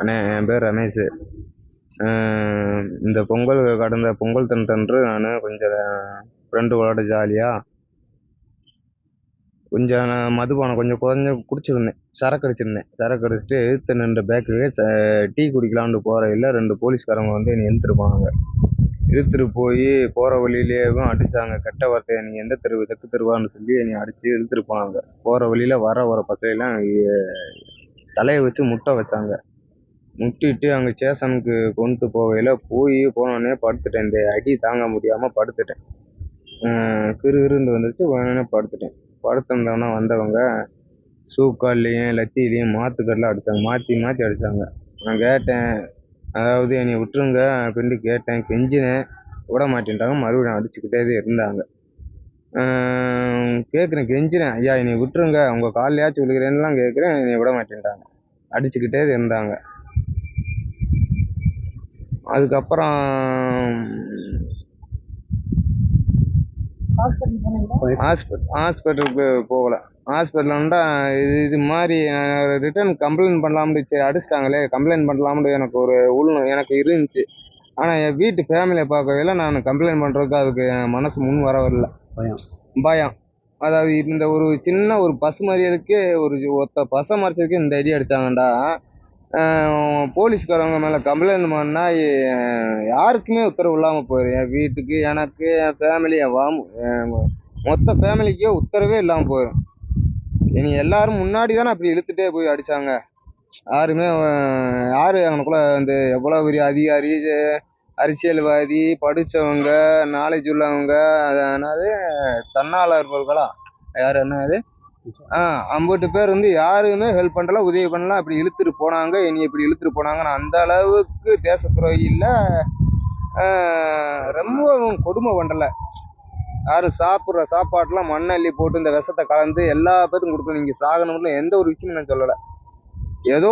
அண்ணே என் பேர் ரமேஷ். இந்த பொங்கல் கடந்த பொங்கல் தினத்தன்று நான் கொஞ்சம் ஃப்ரெண்டுகளோட ஜாலியாக கொஞ்சம் நான் மதுபானம் கொஞ்சம் குறைஞ்ச குடிச்சிருந்தேன். சரக்கு அடிச்சிருந்தேன். சரக்கு அடிச்சுட்டு எழுத்து நின்ற பேக்குக்கு டீ குடிக்கலான்னு போகிறையில் ரெண்டு போலீஸ்காரங்க வந்து என்னை இழுத்துட்டு போனாங்க. இழுத்துட்டு போய் போகிற வழியிலேயும் அடித்தாங்க கெட்ட வார்த்தையை நீ எந்த தெருவு தெற்கு தெருவான்னு சொல்லி என்னை அடித்து இழுத்துட்டு போனாங்க. போகிற வழியில் வர வர பசையெல்லாம் தலையை வச்சு முட்டை வச்சாங்க. முட்டிட்டு அங்கே ஸ்டேஷனுக்கு கொண்டு போகையில் போய் போனோடனே படுத்துட்டேன். இந்த அடி தாங்க முடியாமல் படுத்துட்டேன். கிறு கிறுன்னு வந்துருச்சு. உடனே படுத்துட்டேன். படுத்திருந்தோன்னே வந்தவங்க சூக்கால்லையும் லத்திலையும் மாத்துக்கடலாம் அடித்தாங்க மாற்றி மாற்றி அடித்தாங்க நான் கேட்டேன். அதாவது என்னை விட்டுருங்க அப்படின்ட்டு கேட்டேன். கெஞ்சினேன். விட மாட்டேன்ட்டாங்க மறுபடியும் அடிச்சுக்கிட்டே இருந்தாங்க. கேட்குறேன். கெஞ்சினேன். ஐயா என்னை விட்டுருங்க. உங்கள் காலையாச்சும் விழுகிறேன்னுலாம் கேட்குறேன். என்னை விட மாட்டேன்ட்டாங்க அடிச்சுக்கிட்டே இருந்தாங்க. அதுக்கப்புறம் ஹாஸ்பிட்டல் ஹாஸ்பிட்டலுக்கு போகல. ஹாஸ்பிட்டல் வந்தா இது இது மாதிரி ரிட்டர்ன் கம்ப்ளைண்ட் பண்ணலாம்னு சரி அடிச்சிட்டாங்களே கம்ப்ளைண்ட் பண்ணலாம்னு எனக்கு ஒரு உள் எனக்கு இருந்துச்சு. ஆனால் என் வீட்டு ஃபேமிலியை பார்க்கறதுல நான் கம்ப்ளைண்ட் பண்ணுறதுக்கு அதுக்கு என் மனசு முன் வர வரல பயம். பயம். அதாவது இந்த ஒரு சின்ன ஒரு பசு மறியலுக்கே ஒரு ஒத்த பசை மறைச்சதுக்கு இந்த அடி அடித்தாங்கண்டா போலீஸ்காரவங்க மேலே கம்ப்ளைண்ட் பண்ணால் யாருக்குமே உத்தரவு இல்லாமல் போயிடும் என் வீட்டுக்கு எனக்கு என் ஃபேமிலி என் வாம் என் மொத்த ஃபேமிலிக்கே உத்தரவே இல்லாமல் போயிடும் இனி எல்லாரும் முன்னாடி தானே அப்படி இழுத்துட்டே போய் அடித்தாங்க யாருமே யார் யாரு இந்த வந்து எவ்வளோ பெரிய அதிகாரி அரசியல்வாதி படித்தவங்க நாலேஜ் உள்ளவங்க அதனால என்னது தன்னாளர்களா யார் என்னது? ஐம்பது பேர் வந்து யாருமே ஹெல்ப் பண்ணல உதவி பண்ணல. அப்படி இழுத்துட்டு போனாங்க. இனி இப்படி இழுத்துட்டு போனாங்க. நான் அந்த அளவுக்கு தேச துரோகி இல்லை ரொம்ப கொடுமை பண்ணல யாரும் சாப்பிட்ற சாப்பாடெலாம் மண்ணள்ளி போட்டு இந்த விஷத்தை கலந்து எல்லா பேருக்கும் கொடுக்கணும். நீங்கள் சாகணும்னு எந்த ஒரு விஷயமும் நான் சொல்லலை. ஏதோ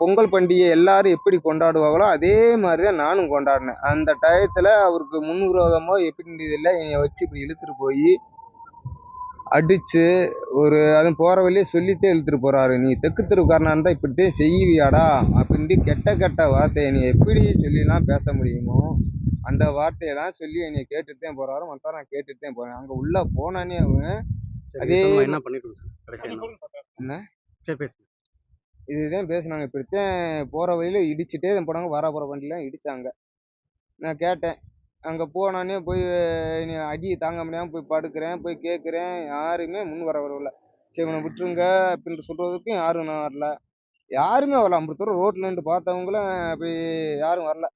பொங்கல் பண்டிகை எல்லாரும் எப்படி கொண்டாடுவாங்களோ அதே மாதிரி தான் நானும் கொண்டாடினேன். அந்த டயத்தில் அவருக்கு முன்விரோதமோ எப்படி இல்லை என்னை வச்சு இப்படி இழுத்துட்டு போய் அடித்து ஒரு அதுவும் போகிற வழியே சொல்லிட்டே இழுத்துட்டு போகிறாரு நீ தெற்கு தெருவுக்காரனா இருந்தால் இப்படித்தான் செய்வியாடா அப்படின்ட்டு கெட்ட கெட்ட வார்த்தையை நீ எப்படி சொல்லிலாம் பேச முடியுமோ அந்த வார்த்தையெல்லாம் சொல்லி என்னை கேட்டுட்டு தான் போகிறாரு மற்ற நான் கேட்டுட்டு தான் போகிறேன் அங்கே உள்ளே போனானே அவன் அதே என்ன பண்ணிட்டு என்ன? இதுதான் பேசுனாங்க. இப்படித்தான் போகிற வழியில் இடிச்சுட்டே தான் போனாங்க. வர போகிற வண்டிலாம் இடிச்சாங்க. நான் கேட்டேன். அங்கே போனோடனே போய் நீ அடி தாங்க முடியாமல் போய் படுக்கிறேன் போய் கேட்குறேன் யாருமே முன் வர வரவில்ல சரி இவனை விட்டுருங்க அப்படின்ட்டு சொல்கிறதுக்கும் யாரும் நான் வரல. யாருமே வரல. ஐம்பது தூரம் ரோட்டில் நின்று பார்த்தவங்களும் அப்படி யாரும் வரல.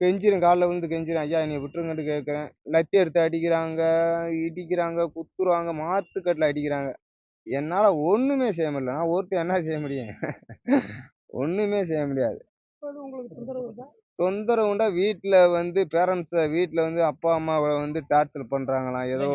கெஞ்சிரும் காலில் விழுந்து கெஞ்சிரும். ஐயா என்னை விட்டுருங்கன்ட்டு கேட்குறேன் லத்தி எடுத்து அடிக்கிறாங்க இடிக்கிறாங்க குத்துருவாங்க மாத்துக்கட்டில் அடிக்கிறாங்க. என்னால் ஒன்றுமே செய்ய முடியல. நான் ஒருத்தர் என்ன செய்ய முடியும்? ஒன்றுமே செய்ய முடியாது. தொந்தரவுண்டா வீட்டில் வந்து பேரண்ட்ஸை வீட்டில் வந்து அப்பா அம்மாவை வந்து டார்ச்சர் பண்ணுறாங்களாம் ஏதோ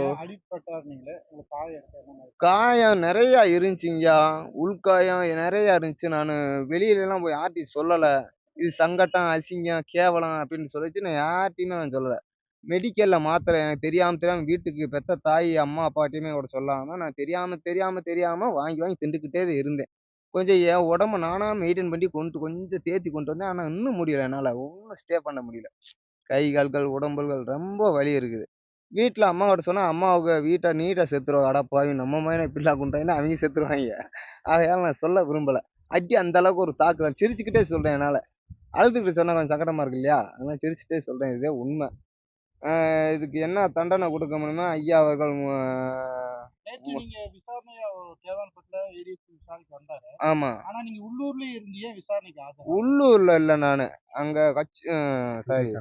காயம் நிறையா இருந்துச்சுங்கய்யா. உள்காயம் நிறையா இருந்துச்சு. நான் வெளியிலலாம் போய் யார்ட்டையும் சொல்லலை. இது சங்கட்டம் அசிங்கம் கேவலம் அப்படின்னு சொல்லிச்சு நான் யார்ட்டையுமே நான் சொல்லலை. மெடிக்கலில் மாத்திரை எனக்கு தெரியாமல் தெரியாமல் வீட்டுக்கு பெத்த தாய் அம்மா அப்பாட்டையுமே கூட சொல்லாமல் நான் தெரியாமல் தெரியாமல் தெரியாமல் வாங்கி வாங்கி திண்டுக்கிட்டே தான் இருந்தேன். கொஞ்சம் என் உடம்ப நானாக மெயின்டைன் பண்ணி கொண்டு கொஞ்சம் தேத்தி கொண்டு வந்தேன். ஆனால் இன்னும் முடியல. என்னால் ஒன்றும் ஸ்டே பண்ண முடியல. கை கால்கள் உடம்புகள் ரொம்ப வலி இருக்குது. வீட்டில் அம்மா கிட்ட சொன்னால் அம்மாவுக்கு வீட்டை நீட்டாக செத்துருவோம் அடப்பாவி நம்ம மாதிரி இப்படிலாம் கொண்டாங்கன்னா அவங்க செத்துருவாங்க ஆகையால் நான் சொல்ல விரும்பலை. அடி அந்த அளவுக்கு ஒரு தாக்கு. நான் சிரிச்சுக்கிட்டே சொல்கிறேன் என்னால். அழுதுகிட்டு சொன்னால் கொஞ்சம் சங்கடமாக இருக்கு இல்லையா? அதனால் சிரிச்சுட்டே சொல்கிறேன் இதே உண்மை. இதுக்கு என்ன தண்டனை கொடுக்க முடியுமா ஐயா அவர்கள் ஆஜர் உள்ளூரில் இல்லை நான். அங்கே கட்சி சாரி.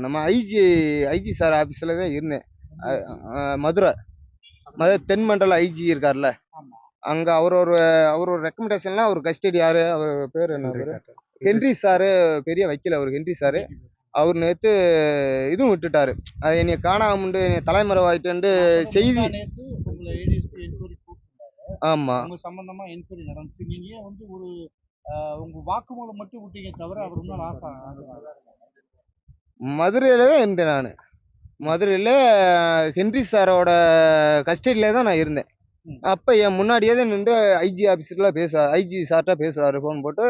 நம்ம ஐஜி ஐஜி சார் ஆஃபீஸில் தான் இருந்தேன். மதுரை. மதுரை தென்மண்டல ஐஜி இருக்கார்ல. ஆமா. அங்கே அவரோட அவரோட ரெக்கமெண்டேஷன்லாம் அவர் கஸ்டடி யார்? அவர் பேர் என்ன? ஹென்றி சாரு பெரிய வக்கீல் அவர் ஹென்றி சாரு அவர் நேற்று இதுவும் விட்டுட்டாரு அது என்னை காணாமண்டு என்னை தலைமறைவாயிட்டு செய்தி உங்களை ஆமாம் உங்க சம்பந்தமா என்கொயரி நடந்துச்சு நீங்க ஏன் வந்து ஒரு ஆஹ், உங்க வாக்குமூலம் மட்டும் விட்டீங்க தவிர அவர் இன்னும் மதுரையில் தான் இருந்தேன் நான் மதுரையில் ஹென்றி சாரோட கஸ்டடியில் தான் நான் இருந்தேன். அப்ப என் முன்னாடியே தான் நின்று ஐஜி ஆபீஸ்ல பேச ஐஜி சார்ட்ட பேசுறாரு ஃபோன் போட்டு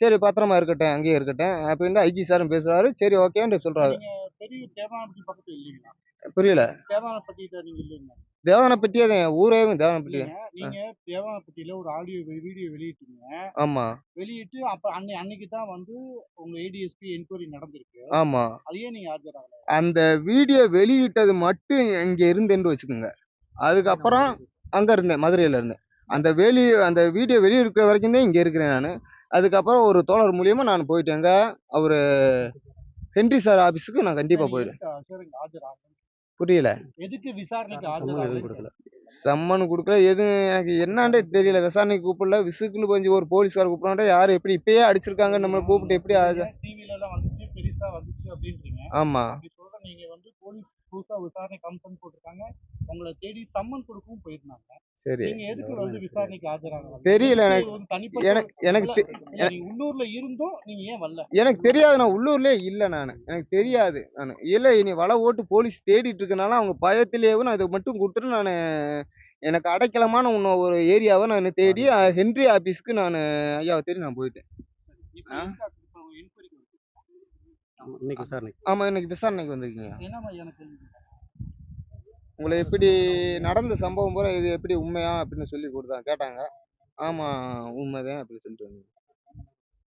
சரி பத்திரமா இருக்கட்டும் அங்கேயே இருக்கட்டும். அப்படின்னு ஐஜி சாரும் பேசுறாரு. சரி ஓகேன்னு சொல்றாரு. புரியல. தேவனப்பட்டியே தான் ஊரே தேவனப்பட்டி நீங்க தேவானப்பட்டியில ஒரு ஆடியோ வீடியோ வெளியிட்டீங்க. ஆமா. வெளியிட்டு அப்ப அன்னை அன்னைக்கு தான் வந்து உங்க ஏடிஎஸ்பி என்கொயரி நடந்திருக்கு. ஆமா. அதையே நீங்க ஆஜராகல? அந்த வீடியோ வெளியிட்டது மட்டும் இங்க இருந்தேன்னு வச்சுக்கோங்க. அதுக்கப்புறம் அங்க இருந்தேன் மதுரையில இருந்தேன். அந்த வெளி அந்த வீடியோ வெளியே இருக்கிற வரைக்கும் தான் இங்க இருக்கிறேன் நான். அதுக்கப்புறம் ஒரு தோழர் மூலியமா நான் போயிட்டேங்க. அவரு ஹென்றி சார் ஆபீஸுக்கு நான் கண்டிப்பா போயிடுவேன். புரியல. எதுக்கு விசாரணைக்கு சம்மன் கொடுக்கல. சம்மன் கொடுக்கல எதுவும் எனக்கு என்னன்னே தெரியல. விசாரணைக்கு கூப்பிடல விசுக்குன்னு கொஞ்சம் ஒரு போலீஸ்கார கூப்பிடாண்டா யாரு எப்படி இப்பயே அடிச்சிருக்காங்க நம்மளை கூப்பிட்டு எப்படி ஆகுது ஆமா. அப்படி சொல்ற நீங்க வந்து போலீஸ் புதுசா விசாரணை கமிஷன் போட்டிருக்காங்க. உங்களை தேடி சம்மன் கொடுக்கவும் போயிருந்தாங்க. சரி. நீங்க எதுக்கு வந்து விசாரணைக்கு ஆஜராக தெரியல எனக்கு. எனக்கு எனக்கு உள்ளூர்ல இருந்தும் நீங்க ஏன் வரல? எனக்கு தெரியாது நான் உள்ளூர்லயே இல்ல நான். எனக்கு தெரியாது நான். இல்ல இனி வலை ஓட்டு போலீஸ் தேடிட்டு இருக்கனால அவங்க பயத்திலேயே நான் இதை மட்டும் கொடுத்துட்டு நான் எனக்கு அடைக்கலமான இன்னும் ஒரு ஏரியாவை நான் தேடி ஹென்றி ஆபீஸ்க்கு நான் ஐயாவை தேடி நான் போயிட்டேன்? ஆமா, இன்னைக்கு விசாரணை ஆமா இன்னைக்கு விசாரணைக்கு வந்திருக்கீங்க. உங்களை எப்படி நடந்த சம்பவம் பூரா இது எப்படி உண்மையா அப்படின்னு சொல்லி கொடுத்தாங்க கேட்டாங்க. ஆமா உண்மைதான் அப்படின்னு சொல்லிட்டு வந்தேன்.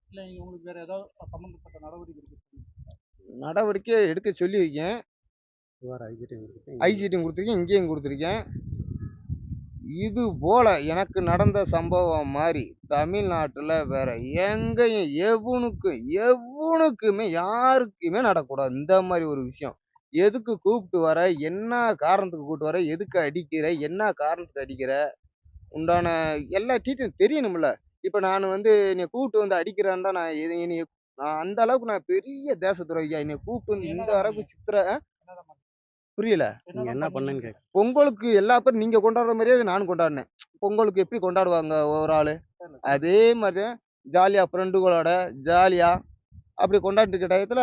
இல்ல உங்களுக்கு வேற ஏதாவது சம்பந்தப்பட்ட நடவடிக்கை இருக்கு நடவடிக்கை எடுக்க சொல்லியிருக்கேன். ஐஜிடியும் கொடுத்துருக்கேன் இங்கேயும் கொடுத்துருக்கேன். இது போல எனக்கு நடந்த சம்பவம் மாதிரி தமிழ்நாட்டில் வேற எங்கேயும் எவனுக்கும் எவனுக்குமே யாருக்குமே நடக்கக்கூடாது. இந்த மாதிரி ஒரு விஷயம். எதுக்கு கூப்பிட்டு வர? என்ன காரணத்துக்கு கூப்பிட்டு வர? எதுக்கு அடிக்கிற? என்ன காரணத்துக்கு அடிக்கிற? உண்டான எல்லா டீட்டெயில் தெரியணும்ல. இப்போ நான் வந்து என்னை கூப்பிட்டு வந்து அடிக்கிறேன்டா நான் என்னைய நான் அந்த அளவுக்கு நான் பெரிய தேச துறையா என்னை கூப்பிட்டு வந்து இந்த அளவுக்கு சித்திர? புரியல. நீங்க என்ன பண்ணேன்னு கேட்க பொங்கலுக்கு எல்லா பேரும் நீங்க கொண்டாடுற மாதிரியே நானும் கொண்டாடினேன். பொங்கலுக்கு எப்படி கொண்டாடுவாங்க ஒரு ஆளு? அதே மாதிரி ஜாலியா ஃப்ரெண்டுகளோட ஜாலியா அப்படி கொண்டாடிட்டு இருக்க டயத்துல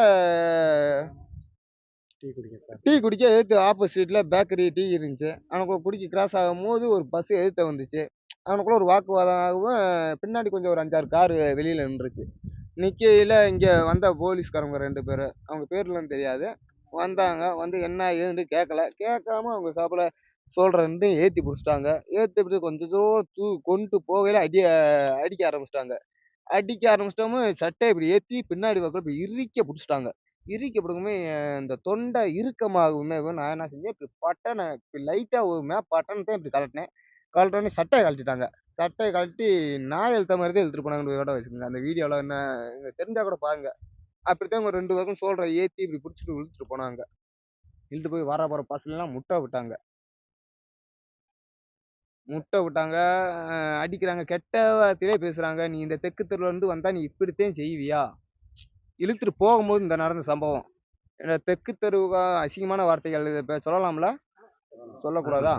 டீ குடிக்க டீ குடிக்க எதிர்த்து ஆப்போசிட்ல பேக்கரி டீ இருந்துச்சு. அவனுக்குள்ள குடிக்க கிராஸ் ஆகும்போது ஒரு பஸ் எதிர்த்த வந்துச்சு. அவனுக்குள்ள ஒரு வாக்குவாதம் ஆகவும் பின்னாடி கொஞ்சம் ஒரு அஞ்சாறு கார் வெளியில நின்றுச்சு. நிக்கையில இங்க வந்த போலீஸ்காரங்க ரெண்டு பேர். அவங்க பேர்லாம் தெரியாது. வந்தாங்க. வந்து என்ன ஏதுன்னு கேட்கல கேட்காம அவங்க சாப்பிட சொல்றேன்ட்டு ஏத்தி பிடிச்சிட்டாங்க. ஏத்தி பிடிச்சி கொஞ்சம் தூரம் தூ கொண்டு போகையில அடி அடிக்க ஆரம்பிச்சிட்டாங்க. அடிக்க ஆரம்பிச்சிட்டாம சட்டை இப்படி ஏத்தி பின்னாடி பக்கம் இப்படி இறுக்க பிடிச்சிட்டாங்க. இறுக்க இந்த தொண்டை இறுக்கமாகுமே நான் என்ன செஞ்சேன் இப்படி பட்டனை இப்படி லைட்டாக ஒரு தான் இப்படி கழட்டினேன். கலட்டோடனே சட்டையை கழட்டிட்டாங்க. சட்டையை கழட்டி நாய் எழுத்த மாதிரி தான் இழுத்துட்டு போனாங்கன்னு கூட வச்சுக்கோங்க. அந்த வீடியோவில் என்ன தெரிஞ்சால் கூட பாருங்க. அப்படித்தான் ஒரு ரெண்டு பக்கம் சொல்ற ஏற்றி இப்படி பிடிச்சிட்டு இழுத்துட்டு போனாங்க. இழுத்து போய் வர போகிற பசங்கெல்லாம் முட்டை விட்டாங்க. முட்டை விட்டாங்க. அடிக்கிறாங்க. கெட்ட வார்த்தையிலே பேசுகிறாங்க நீ இந்த தெற்கு தெருவுல இருந்து நீ இப்படித்தான் செய்வியா? இழுத்துட்டு போகும்போது இந்த நடந்த சம்பவம். தெற்கு தெருவா அசிங்கமான வார்த்தைகள் இதை சொல்லலாம்ல? சொல்லக்கூடாதா?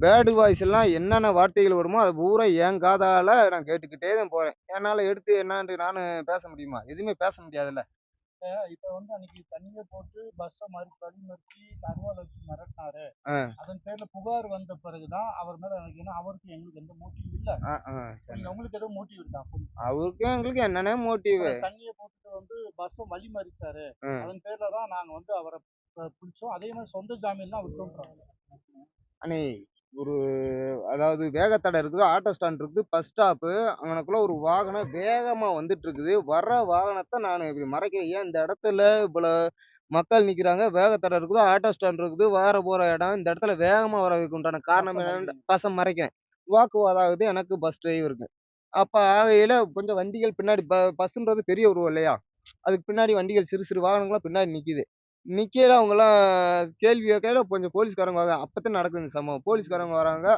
பேடு வாய்ஸ் எல்லாம் என்னென்ன வார்த்தைகள் வருமோ அது பூரா என் காதால நான் கேட்டுக்கிட்டே தான் போறேன். என்னால எடுத்து என்னான்னு நானு பேச முடியுமா? எதுவுமே பேச முடியாதுல்ல. இப்ப வந்து அன்னைக்கு தண்ணியை போட்டு பஸ்ஸை மறி வழி மறிச்சு தகவல் வச்சு மிரட்டினாரு. அதன் பேர்ல புகார் வந்த பிறகுதான் அவர் மேல எனக்கு ஏன்னா அவருக்கு எங்களுக்கு எந்த மோட்டிவ் இல்ல. உங்களுக்கு ஏதோ மோட்டிவ் இருக்கா? அவருக்கும் எங்களுக்கு என்னென்ன மோட்டிவ் தண்ணியை போட்டுட்டு வந்து பஸ்ஸை வழி மறிச்சாரு. அதன் பேர்ல தான் நாங்க வந்து அவரை பிடிச்சோம். அதே மாதிரி சொந்த ஜாமீன் தான் அவர் சொல்றாங்க அண்ணே ஒரு அதாவது வேகத்தடை இருக்குது ஆட்டோ ஸ்டாண்ட் இருக்குது பஸ் ஸ்டாப்பு அங்கனக்குள்ள ஒரு வாகனம் வேகமா வந்துட்டு இருக்குது வர்ற வாகனத்தை நான் இப்படி மறைக்கிறேன். ஏன் இந்த இடத்துல இவ்வளோ மக்கள் நிக்கிறாங்க? வேகத்தடை இருக்குது ஆட்டோ ஸ்டாண்ட் இருக்குது வர போற இடம் இந்த இடத்துல வேகமா வர்றதுக்கு உண்டான காரணம் என்னன்னு பசம் மறைக்கிறேன். வாக்குவாதம் ஆகுது எனக்கு பஸ் டிரைவருக்கு. அப்ப ஆகையில கொஞ்சம் வண்டிகள் பின்னாடி ப பஸ்ன்றது பெரிய உருவம் இல்லையா? அதுக்கு பின்னாடி வண்டிகள் சிறு சிறு வாகனங்கள்லாம் பின்னாடி நிக்குது. நிக்கையில அவங்கெல்லாம் கேள்வி கேட்கையில கொஞ்சம் போலீஸ்காரங்க வராங்க. அப்பதான் நடக்குது இந்த சம்பவம். போலீஸ்காரங்க வராங்க.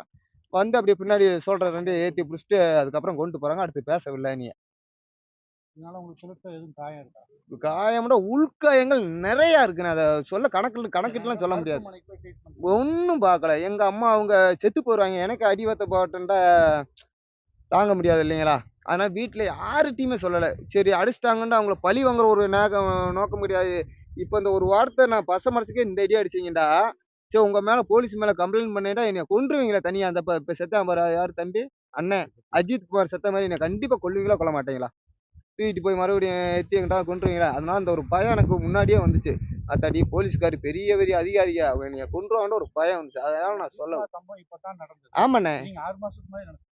வந்து அப்படியே பின்னாடி சொல்ற ரெண்டு ஏத்தி பிடிச்சிட்டு அதுக்கப்புறம் கொண்டு போறாங்க. அடுத்து பேசவில்லை நீ இதனால உங்களுக்கு சிலத்த எதுவும் காயம் இருக்கா? காயம்னா உள்காயங்கள் நிறைய இருக்குண்ணே. அதை சொல்ல கணக்கில் கணக்கிட்டுலாம் சொல்ல முடியாது. ஒன்றும் பார்க்கல. எங்க அம்மா அவங்க செத்து போயிடுவாங்க எனக்கு அடிவத்த போட்டுண்டா தாங்க முடியாது இல்லைங்களா? அதனால வீட்டில் யார்கிட்டயுமே சொல்லலை. சரி அடிச்சிட்டாங்கன்னு அவங்கள பழி வாங்குற ஒரு நோக்கம் நோக்கம் கிடையாது. இப்போ இந்த ஒரு வார்த்தை நான் பசமரத்துக்கே இந்த அடி அடிச்சிங்கடா. சரி உங்க மேல போலீஸ் மேல கம்ப்ளைண்ட் பண்ணிட்டா என்னை கொன்றுவீங்களா தனியா. அந்த இப்ப இப்ப செத்தான் பாரு தம்பி? அண்ணன். அஜித் குமார் செத்த மாதிரி என்னை கண்டிப்பா கொல்லுவீங்களா கொல்ல மாட்டீங்களா தூக்கிட்டு போய் மறுபடியும் எத்தி எங்கிட்ட கொண்டுருவீங்களா அதனால அந்த ஒரு பயம் எனக்கு முன்னாடியே வந்துச்சு. அத்தாடி போலீஸ்கார் பெரிய பெரிய அதிகாரியா என்னைய கொண்டுருவாங்கன்னு ஒரு பயம் வந்துச்சு. அதனால நான் சொல்ல ஆமாண்ணே.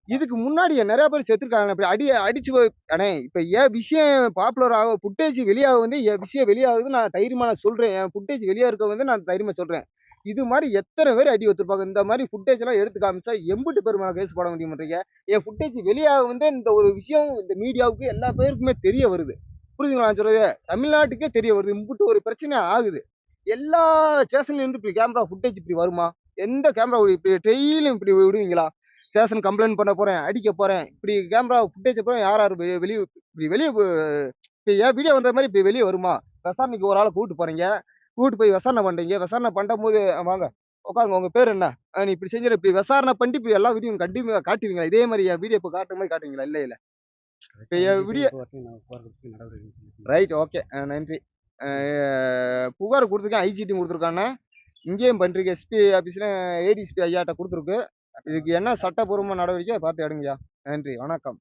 இதுக்கு முன்னாடி நிறைய பேர் செத்துருக்காங்க இப்படி அடி அடிச்சு போய் அண்ணே இப்ப ஏன் விஷயம் பாப்புலர் ஆக ஃபுட்டேஜ் வெளியாக வந்து என் விஷயம் வெளியாகுது நான் தைரியமா நான் சொல்றேன். என் ஃபுட்டேஜ் வெளியா இருக்க வந்து நான் தைரியமா சொல்றேன். இது மாதிரி எத்தனை பேர் அடி வச்சிருப்பாங்க இந்த மாதிரி ஃபுட்டேஜ் எல்லாம் எடுத்து காமிச்சா எம்பிட்டு பேர் கேஸ் போட முடியுமாட்டீங்க என் ஃபுட்டேஜ் வெளியாக வந்து இந்த ஒரு விஷயம் இந்த மீடியாவுக்கு எல்லா பேருக்குமே தெரிய வருது. புரிஞ்சுங்களா நான் சொல்றது? தமிழ்நாட்டுக்கே தெரிய வருது. இம்புட்டு ஒரு பிரச்சனை ஆகுது. எல்லா ஸ்டேஷன்ல இருந்து இப்படி கேமரா ஃபுட்டேஜ் இப்படி வருமா? எந்த கேமரா இப்படி டெய்லியும் இப்படி விடுவீங்களா? ஸ்டேஷன் கம்ப்ளைண்ட் பண்ண போறேன் அடிக்க போறேன் இப்படி கேமரா ஃபுட்டேஜ் அப்புறம் யார் யார் வெளியே இப்படி வெளியே இப்போ என் வீடியோ வந்த மாதிரி இப்படி வெளியே வருமா? விசாரணைக்கு ஒரு ஆளை கூப்பிட்டு போறீங்க. கூப்பிட்டு போய் விசாரணை பண்றீங்க. விசாரணை பண்ணும்போது வாங்க. உட்காருங்க. உங்க பேர் என்ன? நீ இப்படி செஞ்சிரு இப்படி விசாரணை பண்ணிட்டு இப்படி எல்லா வீடியோ கண்டிப்பா காட்டுவீங்களா? இதே மாதிரி என் வீடியோ இப்போ காட்டுற மாதிரி காட்டுவீங்களா? இல்ல இல்ல. இப்ப என் எடுக்கணும். ரைட். ஓகே. நன்றி. புகார் கொடுத்துருக்கேன். ஐஜிடி கொடுத்துருக்கானே இங்கேயும் பண்றீங்க. எஸ்பி ஆஃபீஸில் ஏடிஎஸ்பி ஐயாட்ட கொடுத்துருக்கு. இதுக்கு என்ன சட்டப்பூர்வமான நடவடிக்கை? பார்த்து எடுங்கய்யா. நன்றி. வணக்கம்.